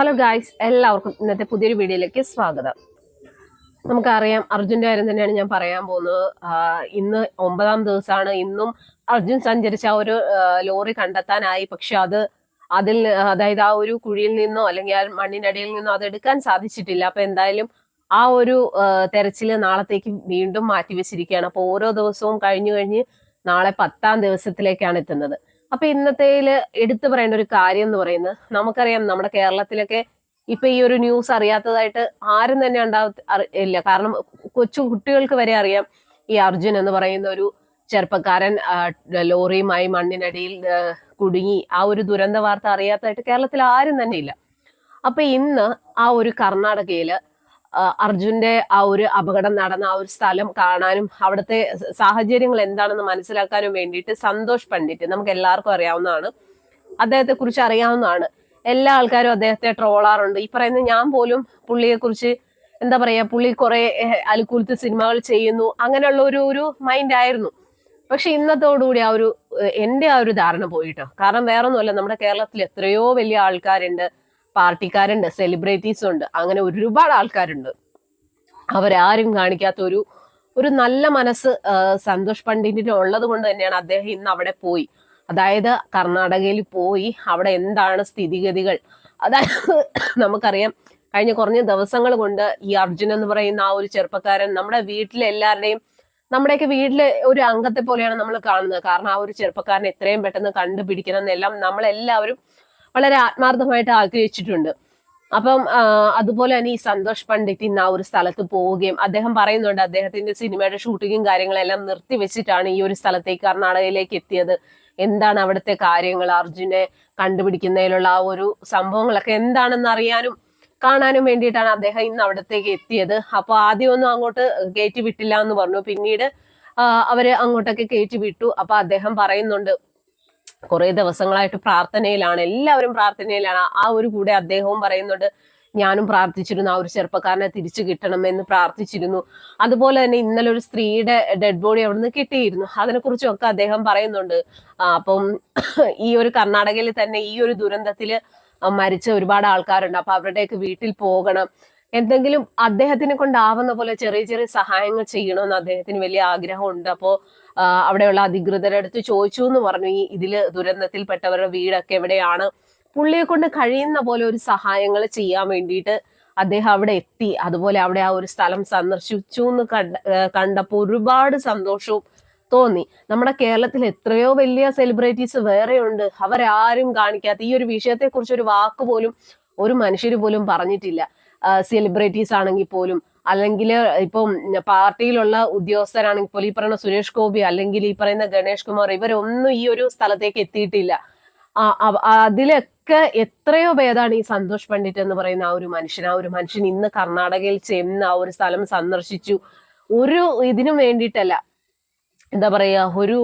Hello guys എല്ലാവർക്കും ഇന്നത്തെ പുതിയൊരു വീഡിയോയിലേക്ക് സ്വാഗതം. നമുക്കറിയാം അർജുന്റെ കാര്യം തന്നെയാണ് ഞാൻ പറയാൻ പോകുന്നത്. ഇന്ന് ഒമ്പതാം ദിവസമാണ്. ഇന്നും അർജുൻ സഞ്ചരിച്ച ആ ഒരു ലോറി കണ്ടെത്താനായി. പക്ഷെ അത് അതിൽ അതായത് ആ ഒരു കുഴിയിൽ നിന്നോ അല്ലെങ്കിൽ ആ മണ്ണിനടിയിൽ നിന്നോ അത് എടുക്കാൻ സാധിച്ചിട്ടില്ല. അപ്പൊ എന്തായാലും ആ ഒരു തെരച്ചിൽ നാളത്തേക്ക് വീണ്ടും മാറ്റിവെച്ചിരിക്കുകയാണ്. അപ്പോൾ ഓരോ ദിവസവും കഴിഞ്ഞു കഴിഞ്ഞ് നാളെ പത്താം ദിവസത്തിലേക്കാണ് എത്തുന്നത്. അപ്പൊ ഇന്നത്തേൽ എടുത്തു പറയേണ്ട ഒരു കാര്യം എന്ന് പറയുന്നത് നമുക്കറിയാം നമ്മുടെ കേരളത്തിലൊക്കെ ഇപ്പൊ ഈ ഒരു ന്യൂസ് അറിയാത്തതായിട്ട് ആരും തന്നെ ഉണ്ടാവ ഇല്ല. കാരണം കൊച്ചു കുട്ടികൾക്ക് വരെ അറിയാം ഈ അർജുൻ എന്ന് പറയുന്ന ഒരു ചെറുപ്പക്കാരൻ ലോറിയുമായി മണ്ണിനടിയിൽ കുടുങ്ങി. ആ ഒരു ദുരന്ത വാർത്ത അറിയാത്തതായിട്ട് കേരളത്തിൽ ആരും തന്നെ ഇല്ല. അപ്പൊ ഇന്ന് ആ ഒരു കർണാടകയിൽ അർജുന്റെ ആ ഒരു അപകടം നടന്ന ആ ഒരു സ്ഥലം കാണാനും അവിടുത്തെ സാഹചര്യങ്ങൾ എന്താണെന്ന് മനസ്സിലാക്കാനും വേണ്ടിയിട്ട് സന്തോഷ് പണ്ഡിറ്റ് നമുക്ക് എല്ലാവർക്കും അറിയാവുന്നതാണ്. അദ്ദേഹത്തെ കുറിച്ച് അറിയാവുന്നതാണ്. എല്ലാ ആൾക്കാരും അദ്ദേഹത്തെ ട്രോളാറുണ്ട്. ഈ പറയുന്ന ഞാൻ പോലും പുള്ളിയെ കുറിച്ച് എന്താ പറയാ പുള്ളി കുറെ അലുക്കുലത്ത് സിനിമകൾ ചെയ്യുന്നു. അങ്ങനെയുള്ള ഒരു ഒരു മൈൻഡ് ആയിരുന്നു. പക്ഷെ ഇന്നത്തോടുകൂടി ആ ഒരു എന്റെ ആ ഒരു ധാരണ പോയിട്ടോ. കാരണം വേറൊന്നുമല്ല നമ്മുടെ കേരളത്തിൽ എത്രയോ വലിയ ആൾക്കാരുണ്ട്. പാർട്ടിക്കാരുണ്ട് സെലിബ്രിറ്റീസും ഉണ്ട് അങ്ങനെ ഒരുപാട് ആൾക്കാരുണ്ട്. അവരാരും കാണിക്കാത്ത ഒരു ഒരു നല്ല മനസ്സ് സന്തോഷ് പണ്ഡിറ്റിന് ഉള്ളത് കൊണ്ട് തന്നെയാണ് അദ്ദേഹം ഇന്ന് അവിടെ പോയി. അതായത് കർണാടകയിൽ പോയി അവിടെ എന്താണ് സ്ഥിതിഗതികൾ? അതായത് നമുക്കറിയാം കഴിഞ്ഞ കുറഞ്ഞ ദിവസങ്ങൾ കൊണ്ട് ഈ അർജുൻ എന്ന് പറയുന്ന ആ ഒരു ചെറുപ്പക്കാരൻ നമ്മുടെ വീട്ടിലെ എല്ലാവരുടെയും നമ്മുടെയൊക്കെ വീട്ടിലെ ഒരു അംഗത്തെ പോലെയാണ് നമ്മൾ കാണുന്നത്. കാരണം ആ ഒരു ചെറുപ്പക്കാരനെ എത്രയും പെട്ടെന്ന് കണ്ടുപിടിക്കണം എന്നെല്ലാം നമ്മളെല്ലാവരും വളരെ ആത്മാർത്ഥമായിട്ട് ആഗ്രഹിച്ചിട്ടുണ്ട്. അപ്പം അതുപോലെ തന്നെ ഈ സന്തോഷ് പണ്ഡിറ്റ് ഇന്ന് ആ ഒരു സ്ഥലത്ത് പോവുകയും അദ്ദേഹം പറയുന്നുണ്ട് അദ്ദേഹത്തിന്റെ സിനിമയുടെ ഷൂട്ടിങ്ങും കാര്യങ്ങളെല്ലാം നിർത്തിവെച്ചിട്ടാണ് ഈ ഒരു സ്ഥലത്തേക്ക് കർണാടകയിലേക്ക് എത്തിയത്. എന്താണ് അവിടുത്തെ കാര്യങ്ങൾ? അർജുനെ കണ്ടുപിടിക്കുന്നതിലുള്ള ആ ഒരു സംഭവങ്ങളൊക്കെ എന്താണെന്ന് അറിയാനും കാണാനും വേണ്ടിയിട്ടാണ് അദ്ദേഹം ഇന്ന് അവിടത്തേക്ക് എത്തിയത്. അപ്പൊ ആദ്യമൊന്നും അങ്ങോട്ട് കയറ്റി വിട്ടില്ല എന്ന് പറഞ്ഞു. പിന്നീട് അവർ അങ്ങോട്ടൊക്കെ കയറ്റി വിട്ടു. അപ്പൊ അദ്ദേഹം പറയുന്നുണ്ട് കുറെ ദിവസങ്ങളായിട്ട് പ്രാർത്ഥനയിലാണ് എല്ലാവരും പ്രാർത്ഥനയിലാണ്. ആ ഒരു കൂടെ അദ്ദേഹവും പറയുന്നുണ്ട് ഞാനും പ്രാർത്ഥിച്ചിരുന്നു ആ ഒരു ചെറുപ്പക്കാരനെ തിരിച്ചു കിട്ടണം എന്ന് പ്രാർത്ഥിച്ചിരുന്നു. അതുപോലെ തന്നെ ഇന്നലെ ഒരു സ്ത്രീയുടെ ഡെഡ് ബോഡി അവിടുന്ന് കിട്ടിയിരുന്നു. അതിനെക്കുറിച്ചൊക്കെ അദ്ദേഹം പറയുന്നുണ്ട്. അപ്പം ഈ ഒരു കർണാടകയിൽ തന്നെ ഈ ഒരു ദുരന്തത്തിൽ മരിച്ച ഒരുപാട് ആൾക്കാരുണ്ട്. അപ്പൊ അവരുടെയൊക്കെ വീട്ടിൽ പോകണം. എന്തെങ്കിലും അദ്ദേഹത്തിനെ കൊണ്ടാവുന്ന പോലെ ചെറിയ ചെറിയ സഹായങ്ങൾ ചെയ്യണമെന്ന് അദ്ദേഹത്തിന് വലിയ ആഗ്രഹമുണ്ട്. അപ്പോ അവിടെയുള്ള അധികൃതരുടെ അടുത്ത് ചോദിച്ചു എന്ന് പറഞ്ഞു ഈ ഇതിൽ ദുരന്തത്തിൽപ്പെട്ടവരുടെ വീടൊക്കെ എവിടെയാണ്? പുള്ളിയെ കൊണ്ട് കഴിയുന്ന പോലെ ഒരു സഹായങ്ങൾ ചെയ്യാൻ വേണ്ടിയിട്ട് അദ്ദേഹം അവിടെ എത്തി. അതുപോലെ അവിടെ ആ ഒരു സ്ഥലം സന്ദർശിച്ചു എന്ന് കണ്ട കണ്ടപ്പോൾ ഒരുപാട് സന്തോഷവും തോന്നി. നമ്മുടെ കേരളത്തിൽ എത്രയോ വലിയ സെലിബ്രിറ്റീസ് വേറെയുണ്ട്. അവരാരും കാണിക്കാത്ത ഈ ഒരു വിഷയത്തെക്കുറിച്ച് ഒരു വാക്ക് പോലും ഒരു മനുഷ്യർ പോലും പറഞ്ഞിട്ടില്ല. സെലിബ്രിറ്റീസ് ആണെങ്കിൽ പോലും. അല്ലെങ്കിൽ ഇപ്പം പാർട്ടിയിലുള്ള ഉദ്യോഗസ്ഥരാണെങ്കിൽ പോലും ഈ പറയുന്ന സുരേഷ് ഗോപി അല്ലെങ്കിൽ ഈ പറയുന്ന ഗണേഷ് കുമാർ ഇവരൊന്നും ഈ ഒരു സ്ഥലത്തേക്ക് എത്തിയിട്ടില്ല. അതിലൊക്കെ എത്രയോ ഭേദമാണ് ഈ സന്തോഷ് പണ്ഡിറ്റ് എന്ന് പറയുന്ന ആ ഒരു മനുഷ്യൻ. ആ ഒരു മനുഷ്യൻ ഇന്ന് കർണാടകയിൽ ചെന്ന് ആ ഒരു സ്ഥലം സന്ദർശിച്ചു. ഒരു ഇതിനും വേണ്ടിയിട്ടല്ല. എന്താ പറയാ ഒരു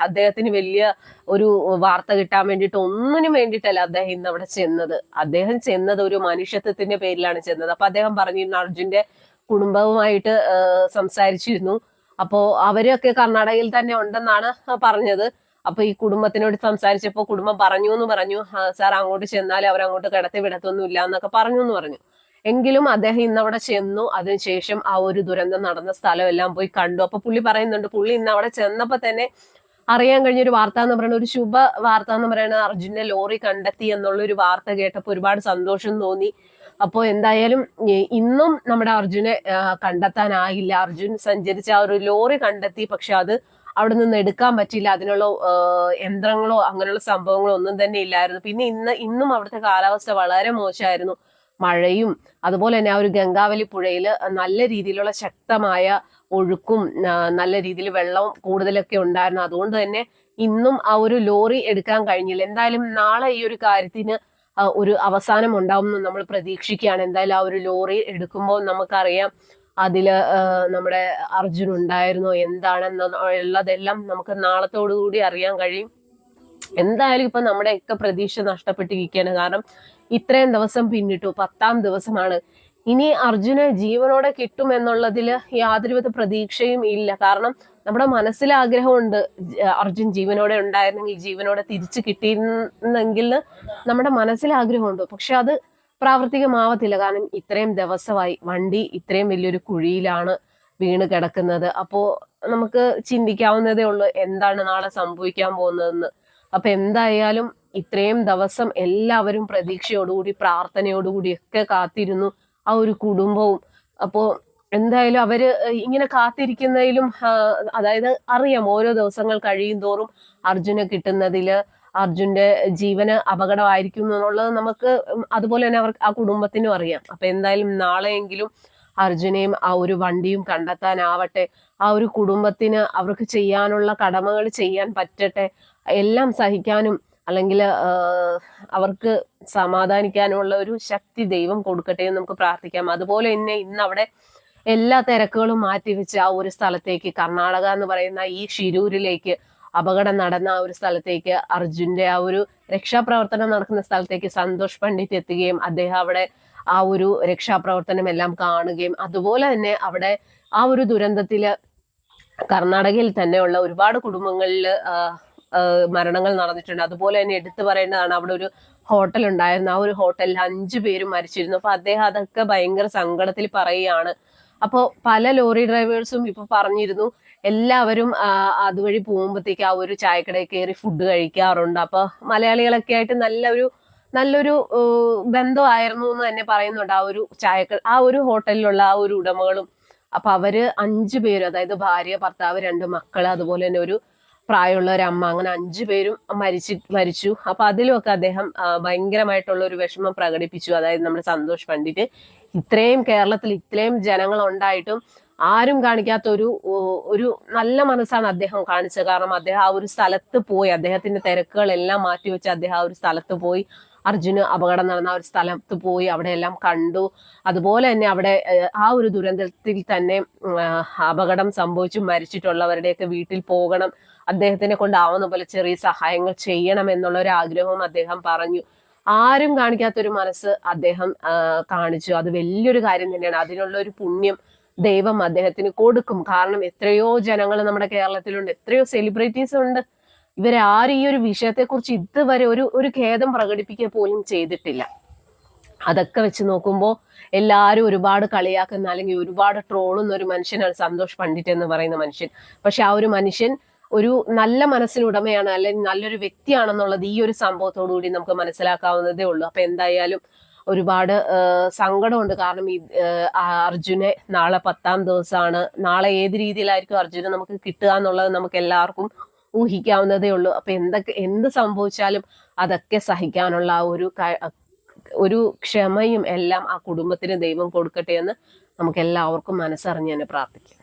അദ്ദേഹത്തിന് വലിയ ഒരു വാർത്ത കിട്ടാൻ വേണ്ടിയിട്ട് ഒന്നിനും വേണ്ടിയിട്ടല്ല അദ്ദേഹം ഇന്ന് അവിടെ ചെന്നത്. അദ്ദേഹം ചെന്നത് ഒരു മനുഷ്യത്വത്തിന്റെ പേരിലാണ് ചെന്നത്. അപ്പൊ അദ്ദേഹം പറഞ്ഞിരുന്നു അർജുന്റെ കുടുംബവുമായിട്ട് സംസാരിച്ചിരുന്നു. അപ്പോ അവരൊക്കെ കർണാടകയിൽ തന്നെ ഉണ്ടെന്നാണ് പറഞ്ഞത്. അപ്പൊ ഈ കുടുംബത്തിനോട് സംസാരിച്ചപ്പോ കുടുംബം പറഞ്ഞു എന്ന് പറഞ്ഞു. "ആ, സാർ അങ്ങോട്ട് ചെന്നാൽ അവരങ്ങോട്ട് കിടത്തി വിടത്തൊന്നും ഇല്ല എന്നൊക്കെ പറഞ്ഞു എന്ന് പറഞ്ഞു. എങ്കിലും അദ്ദേഹം ഇന്നവിടെ ചെന്നു. അതിനുശേഷം ആ ഒരു ദുരന്തം നടന്ന സ്ഥലം എല്ലാം പോയി കണ്ടു. അപ്പൊ പുള്ളി പറയുന്നുണ്ട് പുള്ളി ഇന്നവിടെ ചെന്നപ്പോ തന്നെ അറിയാൻ കഴിഞ്ഞ ഒരു വാർത്ത എന്ന് പറയുന്നത് ഒരു ശുഭ വാർത്ത എന്ന് പറയുന്നത് അർജുനെ ലോറി കണ്ടെത്തി എന്നുള്ള ഒരു വാർത്ത കേട്ടപ്പോൾ ഒരുപാട് സന്തോഷം തോന്നി. അപ്പോൾ എന്തായാലും ഇന്നും നമ്മുടെ അർജുനെ കണ്ടെത്താനായില്ല. അർജുൻ സഞ്ചരിച്ച ആ ഒരു ലോറി കണ്ടെത്തി. പക്ഷെ അത് അവിടെ നിന്ന് എടുക്കാൻ പറ്റില്ല അതിനുള്ള യന്ത്രങ്ങളോ അങ്ങനെയുള്ള സംഭവങ്ങളോ ഒന്നും തന്നെ ഇല്ലായിരുന്നു. പിന്നെ ഇന്ന് ഇന്നും അവിടുത്തെ കാലാവസ്ഥ വളരെ മോശമായിരുന്നു. മഴയും അതുപോലെ തന്നെ ആ ഒരു ഗംഗാവലി പുഴയിൽ നല്ല രീതിയിലുള്ള ശക്തമായ ഒഴുക്കും നല്ല രീതിയിൽ വെള്ളവും കൂടുതലൊക്കെ ഉണ്ടായിരുന്നു. അതുകൊണ്ട് തന്നെ ഇന്നും ആ ഒരു ലോറി എടുക്കാൻ കഴിഞ്ഞില്ല. എന്തായാലും നാളെ ഈ ഒരു കാര്യത്തിന് ഒരു അവസാനം ഉണ്ടാവും എന്ന് നമ്മൾ പ്രതീക്ഷിക്കുകയാണ്. എന്തായാലും ആ ഒരു ലോറി എടുക്കുമ്പോൾ നമുക്കറിയാം അതിൽ നമ്മുടെ അർജുൻ ഉണ്ടായിരുന്നോ എന്താണെന്ന് ഉള്ളതെല്ലാം നമുക്ക് നാളത്തോടു കൂടി അറിയാൻ കഴിയും. എന്തായാലും ഇപ്പൊ നമ്മുടെയൊക്കെ പ്രതീക്ഷ നഷ്ടപ്പെട്ടിരിക്കുകയാണ്. കാരണം ഇത്രയും ദിവസം പിന്നിട്ടു പത്താം ദിവസമാണ്. ഇനി അർജുന ജീവനോടെ കിട്ടും എന്നുള്ളതിൽ യാതൊരുവിധ പ്രതീക്ഷയും ഇല്ല. കാരണം നമ്മുടെ മനസ്സിൽ ആഗ്രഹമുണ്ട് അർജുൻ ജീവനോടെ ഉണ്ടായിരുന്നെങ്കിൽ ജീവനോടെ തിരിച്ചു കിട്ടിയിരുന്നെങ്കിൽ നമ്മുടെ മനസ്സിൽ ആഗ്രഹമുണ്ട്. പക്ഷെ അത് പ്രാവർത്തികമാവത്തില്ല. കാരണം ഇത്രയും ദിവസമായി വണ്ടി ഇത്രയും വലിയൊരു കുഴിയിലാണ് വീണ് കിടക്കുന്നത്. അപ്പോ നമുക്ക് ചിന്തിക്കാവുന്നതേ ഉള്ളൂ എന്താണ് നാളെ സംഭവിക്കാൻ പോകുന്നതെന്ന്. അപ്പൊ എന്തായാലും ഇത്രയും ദിവസം എല്ലാവരും പ്രതീക്ഷയോടുകൂടി പ്രാർത്ഥനയോടുകൂടി ഒക്കെ കാത്തിരുന്നു ആ ഒരു കുടുംബവും. അപ്പോ എന്തായാലും അവർ ഇങ്ങനെ കാത്തിരിക്കുന്നതിലും അതായത് അറിയാം ഓരോ ദിവസങ്ങൾ കഴിയും തോറും അർജുന് കിട്ടുന്നതിൽ അർജുന്റെ ജീവന് അപകടമായിരിക്കും എന്നുള്ളത് നമുക്ക് അതുപോലെ തന്നെ അവർക്ക് ആ കുടുംബത്തിനും അറിയാം. അപ്പൊ എന്തായാലും നാളെയെങ്കിലും അർജുനെയും ആ ഒരു വണ്ടിയും കണ്ടെത്താനാവട്ടെ. ആ ഒരു കുടുംബത്തിന് അവർക്ക് ചെയ്യാനുള്ള കടമകൾ ചെയ്യാൻ പറ്റട്ടെ. എല്ലാം സഹിക്കാനും അല്ലെങ്കിൽ അവർക്ക് സമാധാനിക്കാനുള്ള ഒരു ശക്തി ദൈവം കൊടുക്കട്ടെ എന്ന് നമുക്ക് പ്രാർത്ഥിക്കാം. അതുപോലെ തന്നെ ഇന്ന് അവിടെ എല്ലാ തിരക്കുകളും മാറ്റിവെച്ച് ആ ഒരു സ്ഥലത്തേക്ക് കർണാടക എന്ന് പറയുന്ന ഈ ഷിരൂരിലേക്ക് അപകടം നടന്ന ആ ഒരു സ്ഥലത്തേക്ക് അർജുന്റെ ആ ഒരു രക്ഷാപ്രവർത്തനം നടക്കുന്ന സ്ഥലത്തേക്ക് സന്തോഷ് പണ്ഡിറ്റ് എത്തുകയും അദ്ദേഹം അവിടെ ആ ഒരു രക്ഷാപ്രവർത്തനം എല്ലാം കാണുകയും അതുപോലെ തന്നെ അവിടെ ആ ഒരു ദുരന്തത്തിൽ കർണാടകയിൽ തന്നെയുള്ള ഒരുപാട് കുടുംബങ്ങളിൽ മരണങ്ങൾ നടന്നിട്ടുണ്ട്. അതുപോലെ തന്നെ എടുത്തു പറയേണ്ടതാണ് അവിടെ ഒരു ഹോട്ടൽ ഉണ്ടായിരുന്നു. ആ ഒരു ഹോട്ടലിൽ അഞ്ചു പേരും മരിച്ചിരുന്നു. അപ്പൊ അദ്ദേഹം അതൊക്കെ ഭയങ്കര സങ്കടത്തിൽ പറയുകയാണ്. അപ്പോൾ പല ലോറി ഡ്രൈവേഴ്സും ഇപ്പൊ പറഞ്ഞിരുന്നു എല്ലാവരും അതുവഴി പോകുമ്പോഴത്തേക്ക് ആ ഒരു ചായക്കടയിൽ കയറി ഫുഡ് കഴിക്കാറുണ്ട്. അപ്പൊ മലയാളികളൊക്കെ ആയിട്ട് നല്ലൊരു നല്ലൊരു ബന്ധമായിരുന്നു എന്ന് തന്നെ പറയുന്നുണ്ട് ആ ഒരു ചായക്ക ആ ഒരു ഹോട്ടലിലുള്ള ആ ഒരു ഉടമകളും. അപ്പൊ അവർ അഞ്ചു പേര് അതായത് ഭാര്യ ഭർത്താവ് രണ്ട് മക്കൾ അതുപോലെ തന്നെ ഒരു പ്രായമുള്ള ഒരു അമ്മ. അങ്ങനെ അഞ്ചു പേരും മരിച്ചു മരിച്ചു. അപ്പൊ അതിലുമൊക്കെ അദ്ദേഹം ഭയങ്കരമായിട്ടുള്ള ഒരു വിഷമം പ്രകടിപ്പിച്ചു. അതായത് നമ്മുടെ സന്തോഷ് പണ്ഡിറ്റ്. ഇത്രയും കേരളത്തിൽ ഇത്രയും ജനങ്ങൾ ഉണ്ടായിട്ടും ആരും കാണിക്കാത്ത ഒരു ഒരു നല്ല മനസ്സാണ് അദ്ദേഹം കാണിച്ചത്. കാരണം അദ്ദേഹം ആ ഒരു സ്ഥലത്ത് പോയി. അദ്ദേഹത്തിന്റെ തിരക്കുകളെല്ലാം മാറ്റിവെച്ച് അദ്ദേഹം ആ ഒരു സ്ഥലത്ത് പോയി. അർജുന് അപകടം നടന്ന ഒരു സ്ഥലത്ത് പോയി അവിടെ എല്ലാം കണ്ടു. അതുപോലെ തന്നെ അവിടെ ആ ഒരു ദുരന്തത്തിൽ തന്നെ അപകടം സംഭവിച്ചു. മരിച്ചിട്ടുള്ളവരുടെയൊക്കെ വീട്ടിൽ പോകണം. അദ്ദേഹത്തിനെ കൊണ്ടാവുന്ന പോലെ ചെറിയ സഹായങ്ങൾ ചെയ്യണം എന്നുള്ള ഒരു ആഗ്രഹവും അദ്ദേഹം പറഞ്ഞു. ആരും കാണിക്കാത്തൊരു മനസ്സ് അദ്ദേഹം കാണിച്ചു. അത് വലിയൊരു കാര്യം തന്നെയാണ്. അതിനുള്ള ഒരു പുണ്യം ദൈവം അദ്ദേഹത്തിന് കൊടുക്കും. കാരണം എത്രയോ ജനങ്ങൾ നമ്മുടെ കേരളത്തിലുണ്ട്. എത്രയോ സെലിബ്രിറ്റീസ് ഉണ്ട്. ഇവരാരും ഈ ഒരു വിഷയത്തെക്കുറിച്ച് ഇതുവരെ ഒരു ഒരു ഖേദം പ്രകടിപ്പിക്കുക പോലും ചെയ്തിട്ടില്ല. അതൊക്കെ വെച്ച് നോക്കുമ്പോൾ എല്ലാവരും ഒരുപാട് കളിയാക്കുന്ന അല്ലെങ്കിൽ ഒരുപാട് ട്രോളുന്ന ഒരു മനുഷ്യനാണ് സന്തോഷ് പണ്ഡിറ്റ് എന്ന് പറയുന്ന മനുഷ്യൻ. പക്ഷെ ആ ഒരു മനുഷ്യൻ ഒരു നല്ല മനസ്സിനുടമയാണ് അല്ലെങ്കിൽ നല്ലൊരു വ്യക്തിയാണെന്നുള്ളത് ഈ ഒരു സംഭവത്തോടു കൂടി നമുക്ക് മനസ്സിലാക്കാവുന്നതേ ഉള്ളൂ. അപ്പൊ എന്തായാലും ഒരുപാട് സങ്കടമുണ്ട്. കാരണം ഈ അർജുനെ നാളെ പത്താം ദിവസമാണ് നാളെ ഏത് രീതിയിലായിരിക്കും അർജുനെ നമുക്ക് കിട്ടുക എന്നുള്ളത് നമുക്ക് എല്ലാവർക്കും ഊഹിക്കാവുന്നതേ ഉള്ളൂ. അപ്പൊ എന്തൊക്കെ എന്ത് സംഭവിച്ചാലും അതൊക്കെ സഹിക്കാനുള്ള ആ ഒരു ഒരു ക്ഷമയും എല്ലാം ആ കുടുംബത്തിന് ദൈവം കൊടുക്കട്ടെ എന്ന് നമുക്ക് എല്ലാവർക്കും മനസ്സറിഞ്ഞ് തന്നെ പ്രാർത്ഥിക്കാം.